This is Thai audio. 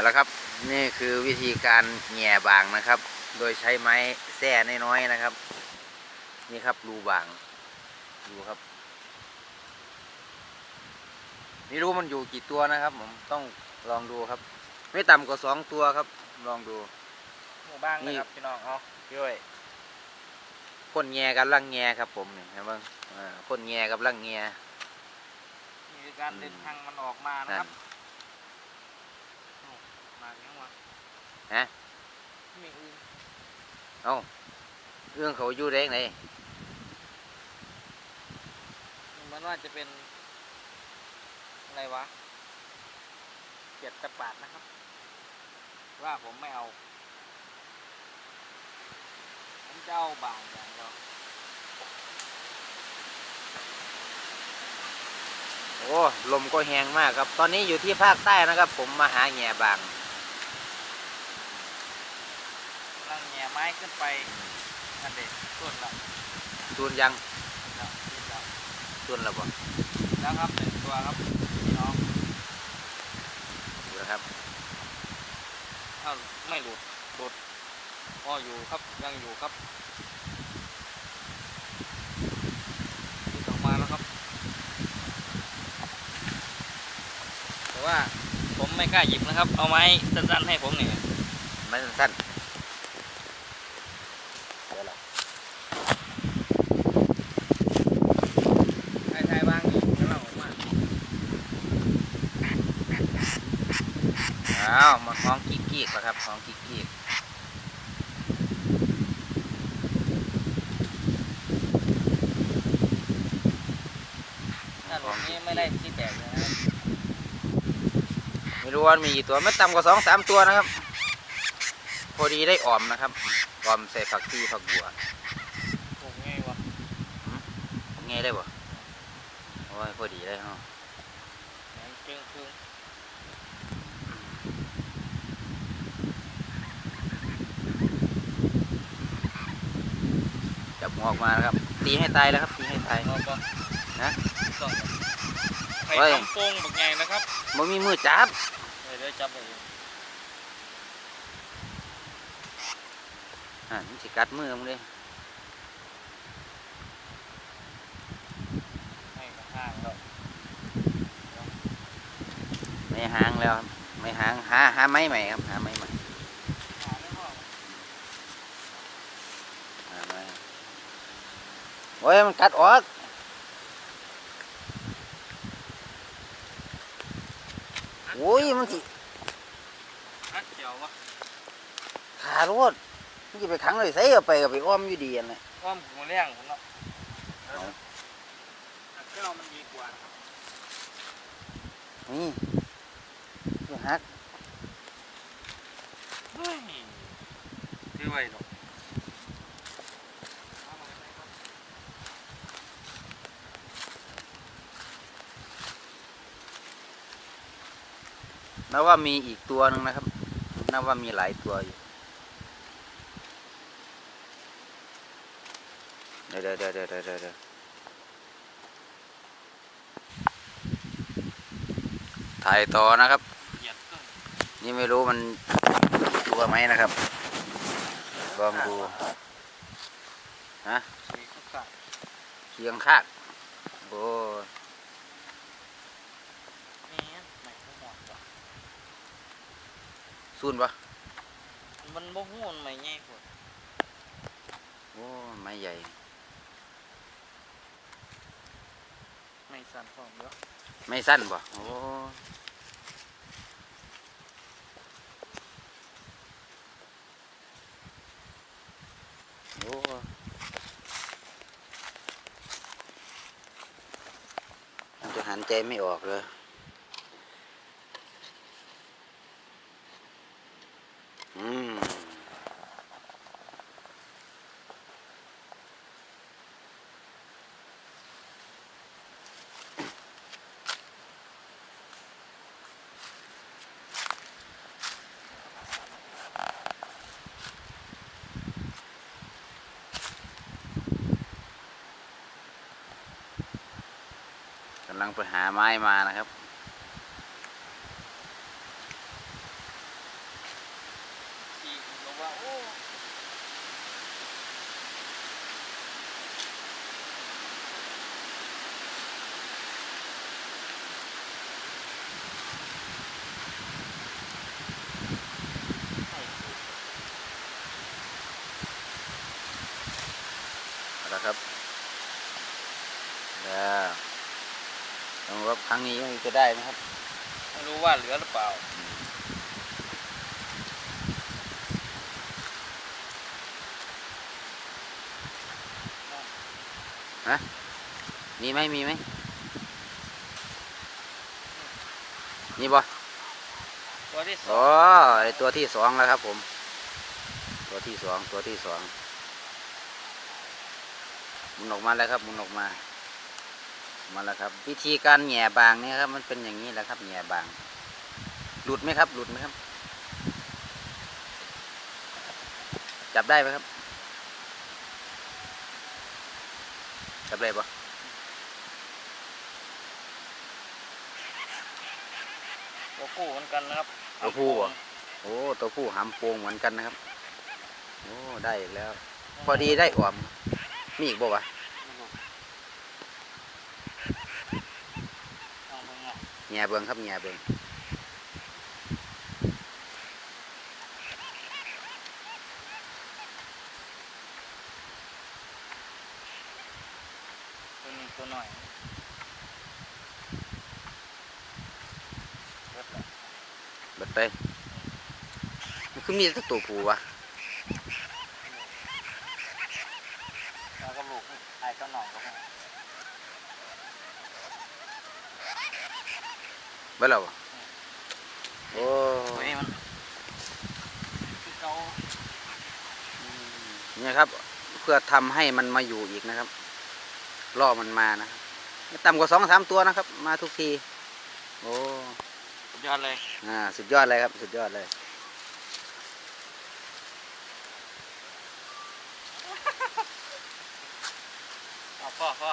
เอาละครับนี่คือวิธีการแง่บางนะครับ โดยใช้ไม้แส้น้อยๆนะครับ นี่ครับรูบางดูครับไม่รู้มันอยู่กี่ตัวนะครับ ผมต้องลองดูครับ ไม่ต่ำกว่าสองตัวครับ ลองดูหมู่บ้านนี่นะครับพี่น้องเอาพี่อ้ยคนแง่กับลังแง่ครับ ผมนี่เห็นบ้างอ่าคนแง่กับลังแง่นี่คือการเดินทางมันออกมานะนั่ครับนมาอย่างวะฮะมีอื่นเอ้าเรื่องเขาอยู่ได้ไงเหมือนว่าจะเป็น อะไรวะเกียดตะปาดนะครับ ว่าผมไม่เอา ผมจะเอาบางอย่างเดียวโอ้ ลมก็แรงมากครับ ตอนนี้อยู่ที่ภาคใต้นะครับ ผมมาหาแง่บาง กำลังแง่ไม้ขึ้นไปนั่นเด็กต้นละทุนยังต้นละต้นละทุนแล้วบ่แล้วครับหนึ่งตัวครับพี่น้องดูนะครับถ้าไม่หลุดหลุดก็อยู่ครับยังอยู่ครับหลุดออกมาแล้วครับ แต่ว่าผมไม่กล้าหยิบนะครับ เอาไม้สั้นๆให้ผมเนี่ยไม้สั้นๆเดี๋ยวละ ไทยๆบ้างนี่แล้วเราออกมา อ้าวมาคล้องกิ๊กกิ๊กแล้วครับคล้องกิ๊กกิ๊กถ้าหลุดนี้ไม่ได้ที่แตกเลยนะครับไม่รู้ว่ามีกี่ตัวไม่ต่ำกว่าสองสามตัวนะครับ พอดีได้อ่อมนะครับอ่อมใส่ผักชีผักบัวถูกง่ายวะไงได้บ่โอ้ยพอดีเลยเนาะแหนครึ่งครึ่ง จับหัว ออกมานะครับ ตีให้ตายแล้วครับ ตีให้ตายเราก็ฮะต้องไข่เฮ้ยทำโป่งบักใหญ่นะครับมันมีมือจับเดี๋ยวเดี๋ยวจับไปเองอ่ามันสิกัดมือมึงเลยให้กระห้างแล้วไม่หางแล้วครับไม่หาง หา หาไม้ใหม่ครับ หาไม้ใหม่ หาไม่พอ หาไม้ โอ้ยมันกัดออกโอ้ยมันสิอัดเจียววะขาโรดมันจะไปขังเลยใส่เอาไปกับไปอ้อมอยู่ดีอันนั้นอ้อมหูเลี้ยงผมเนาะเอาอัดเจ้ามันดีกว่านะครับนี่ตัวฮักเฮ้ยคือไว้หรอกเอามาเลยครับ นับว่ามีอีกตัวหนึ่งนะครับ นับว่ามีหลายตัวอยู่ เดี๋ยวเดี๋ยวเดี๋ยวเดี๋ยวเดี๋ยวเดี๋ยวถ่ายต่อนะครับ นี่ไม่รู้มันตัวไหมนะครับ ลองดูฮะสีข้าวสารเคียงคากโอ้ นี่ไม่ข้าวหมดว่ะ ซุนปะมันบ่หูมันไม่ใหญ่กว่าโอ้ไม้ใหญ่ ไม่สั่นพร้อมเด้อไม่สั้นปะโอ้โอ้มันจะหันใจไม่ออกเลยำลังไปหาไม้มานะครับ แล้วครับแล้วางนี้จะได้ไหมครับ ไม่รู้ว่าเหลือหรือเปล่ามีไหมมีไหมมีบ่ตัวที่สออ๋องไอตัวที่สองแล้วครับผม ตัวที่สองตัวที่สองหมุนออกมาแล้วครับหมุนออกมา มาแล้วครับ วิธีการแหง่บางเนี่ยครับ มันเป็นอย่างนี้แหละครับแหง่บาง หลุดไหมครับ หลุดไหมครับ จับได้ไหมครับ จับได้ปะตัวกู้เหมือนกันนะครับตัวผู้เหรอโอ้ตัวผู้หำโปงเหมือนกันนะครับ โอ้ได้อีกแล้ว พอดีได้อวมมีอีกบ่วะ เอาเบิ่งอะ แง่เบิงครับแง่เบิงตัวนี้ตัวหน่อยเบิดแล้วเบิดไปมันคือมีแต่ตัวผู้วะแล้วก็ลูกไอ้เจ้าหน่องก็ให้ เบิดแล้วบ่โอ้ตัวนี้มันคือเขาเนี่ยครับ เพื่อทำให้มันมาอยู่อีกนะครับล่อมันมานะครับไม่ต่ำกว่าสองสามตัวนะครับ มาทุกที โอ้สุดยอดเลยอ่าสุดยอดเลยครับ สุดยอดเลยเอาพ่อพ่อ